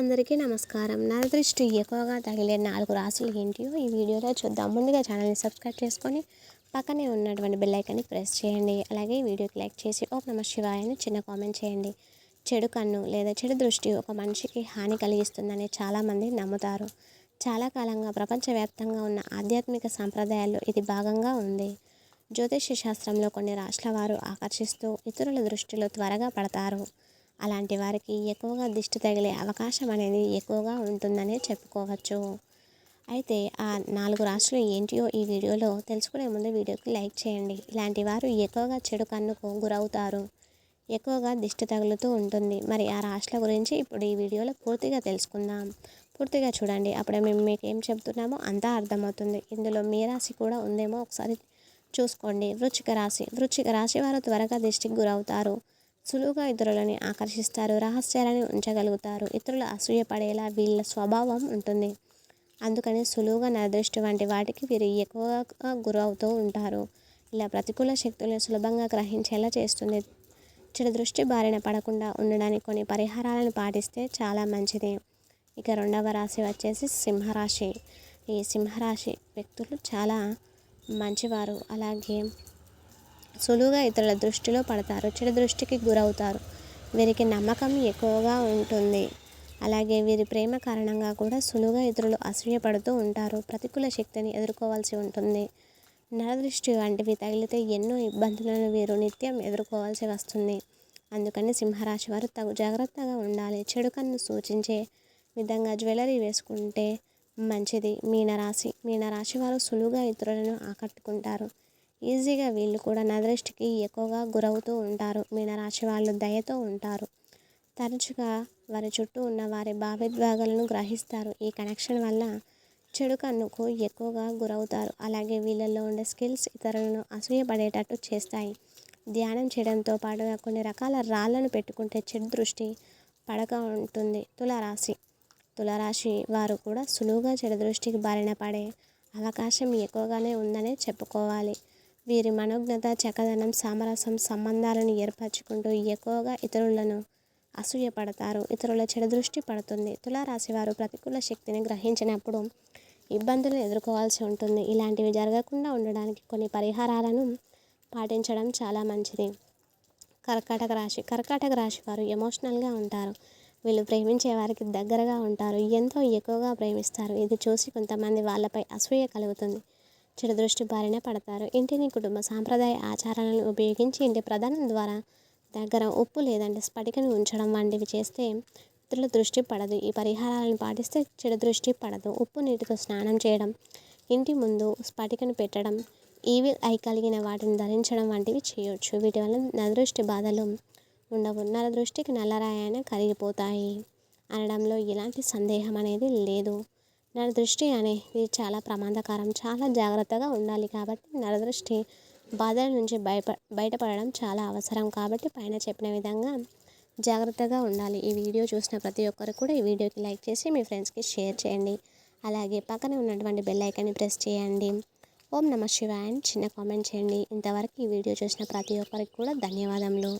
అందరికీ నమస్కారం. నరదృష్టి ఎక్కువగా తగిలే నాలుగు రాసులు ఏంటియో ఈ వీడియోలో చూద్దాం. ముందుగా ఛానల్ని సబ్స్క్రైబ్ చేసుకొని పక్కనే ఉన్నటువంటి బెల్ ఐకాన్ని ప్రెస్ చేయండి. అలాగే ఈ వీడియోకి లైక్ చేసి ఓ నమ శివాయని చిన్న కామెంట్ చేయండి. చెడు కన్ను లేదా చెడు దృష్టి ఒక మనిషికి హాని కలిగిస్తుందని చాలామంది నమ్ముతారు. చాలా కాలంగా ప్రపంచవ్యాప్తంగా ఉన్న ఆధ్యాత్మిక సాంప్రదాయాల్లో ఇది భాగంగా ఉంది. జ్యోతిష్య శాస్త్రంలో కొన్ని రాష్ట్రాల వారు ఆకర్షిస్తూ ఇతరుల దృష్టిలో త్వరగా పడతారు. అలాంటి వారికి ఎక్కువగా దిష్టి తగిలే అవకాశం అనేది ఎక్కువగా ఉంటుందనే చెప్పుకోవచ్చు. అయితే ఆ నాలుగు రాష్ట్రాలు ఏంటియో ఈ వీడియోలో తెలుసుకునే ముందు వీడియోకి లైక్ చేయండి. ఇలాంటి వారు ఎక్కువగా చెడు కన్నుకు గురవుతారు. ఎక్కువగా దిష్టి తగులుతూ ఉంటుంది. మరి ఆ రాశుల గురించి ఇప్పుడు ఈ వీడియోలో పూర్తిగా తెలుసుకుందాం. పూర్తిగా చూడండి. అప్పుడే మేము మీకు ఏం చెబుతున్నామో అంతా అర్థమవుతుంది. ఇందులో మీ రాశి కూడా ఉందేమో ఒకసారి చూసుకోండి. వృచ్చిక రాశి. వృచ్చిక రాశి వారు త్వరగా దిష్టికి గురవుతారు. సులువుగా ఇతరులని ఆకర్షిస్తారు రహస్యాలని ఉంచగలుగుతారు. ఇతరులు అసూయపడేలా వీళ్ళ స్వభావం ఉంటుంది. అందుకని సులువుగా నరదృష్టి వంటి వాటికి వీరు ఎక్కువగా గురవుతూ ఉంటారు. ఇలా ప్రతికూల శక్తులను సులభంగా గ్రహించేలా చేస్తుంది. చెడు దృష్టి బారిన పడకుండా ఉండడానికి కొన్ని పరిహారాలను పాటిస్తే చాలా మంచిది. ఇక రెండవ రాశి వచ్చేసి సింహరాశి. ఈ సింహరాశి వ్యక్తులు చాలా మంచివారు. అలాగే సులువుగా ఇతరుల దృష్టిలో పడతారు చెడు దృష్టికి గురవుతారు. వీరికి నమ్మకం ఎక్కువగా ఉంటుంది. అలాగే వీరి ప్రేమ కారణంగా కూడా సులువుగా ఇతరులు అసూయపడుతూ ఉంటారు. ప్రతికూల శక్తిని ఎదుర్కోవాల్సి ఉంటుంది. నరదృష్టి వంటివి తగిలితే ఎన్నో ఇబ్బందులను వీరు నిత్యం ఎదుర్కోవాల్సి వస్తుంది. అందుకని సింహరాశి వారు తగు జాగ్రత్తగా ఉండాలి. చెడు కన్ను సూచించే విధంగా జ్యువెలరీ వేసుకుంటే మంచిది. మీనరాశి మీనరాశి వారు సులువుగా ఇతరులను ఆకట్టుకుంటారు. ఈజీగా వీళ్ళు కూడా నదృష్టికి ఎక్కువగా గురవుతూ ఉంటారు. మీనరాశి వాళ్ళు దయతో ఉంటారు. తరచుగా వారి చుట్టూ ఉన్న వారి భావోద్వేగాలను గ్రహిస్తారు. ఈ కనెక్షన్ వల్ల చెడు కన్నుకు ఎక్కువగా గురవుతారు. అలాగే వీళ్ళల్లో ఉండే స్కిల్స్ ఇతరులను అసూయపడేటట్టు చేస్తాయి. ధ్యానం చేయడంతో పాటుగా కొన్ని రకాల రాళ్ళను పెట్టుకుంటే చెడు దృష్టి పడక ఉంటుంది. తులారాశి. తులారాశి వారు కూడా సులువుగా చెడు దృష్టికి బారిన పడే అవకాశం ఎక్కువగానే ఉందనే చెప్పుకోవాలి. వీరి మనోజ్ఞత చక్కదనం సామరసం సంబంధాలను ఏర్పరచుకుంటూ ఎక్కువగా ఇతరులను అసూయపడతారు ఇతరుల చెడు దృష్టి పడుతుంది. తులారాశి వారు ప్రతికూల శక్తిని గ్రహించినప్పుడు ఇబ్బందులు ఎదుర్కోవాల్సి ఉంటుంది. ఇలాంటివి జరగకుండా ఉండడానికి కొన్ని పరిహారాలను పాటించడం చాలా మంచిది. కర్కాటక రాశి కర్కాటక రాశి వారు ఎమోషనల్గా ఉంటారు. వీళ్ళు ప్రేమించే వారికి దగ్గరగా ఉంటారు. ఎంతో ఎక్కువగా ప్రేమిస్తారు. ఇది చూసి కొంతమంది వాళ్ళపై అసూయ కలుగుతుంది. చెడుదృష్టి బారిన పడతారు. ఇంటిని కుటుంబ సాంప్రదాయ ఆచారాలను ఉపయోగించి ఇంటి ప్రధానం ద్వారా దగ్గర ఉప్పు లేదంటే స్ఫటికను ఉంచడం వంటివి చేస్తే ఇతరుల దృష్టి పడదు. ఈ పరిహారాలను పాటిస్తే చెడు దృష్టి పడదు. ఉప్పు నీటితో స్నానం చేయడం ఇంటి ముందు స్ఫటికను పెట్టడం ఈవిల్ ఐ కలిగిన వాటిని ధరించడం వంటివి చేయొచ్చు. వీటి వల్ల నదృష్టి బాధలు ఉండవు. నరదృష్టికి నల్లరాయన కరిగిపోతాయి అనడంలో ఎలాంటి సందేహం అనేది లేదు. నరదృష్టి అనేది చాలా ప్రమాదకరం. చాలా జాగ్రత్తగా ఉండాలి కాబట్టి నరదృష్టి బాధల నుంచి బయప బయటపడడం చాలా అవసరం కాబట్టి పైన చెప్పిన విధంగా జాగ్రత్తగా ఉండాలి. ఈ వీడియో చూసిన ప్రతి ఒక్కరు కూడా ఈ వీడియోకి లైక్ చేసి మీ ఫ్రెండ్స్కి షేర్ చేయండి. అలాగే పక్కనే ఉన్నటువంటి బెల్ ఐకాన్ని ప్రెస్ చేయండి. ఓం నమ శివాయని చిన్న కామెంట్ చేయండి. ఇంతవరకు ఈ వీడియో చూసిన ప్రతి ఒక్కరికి కూడా ధన్యవాదములు.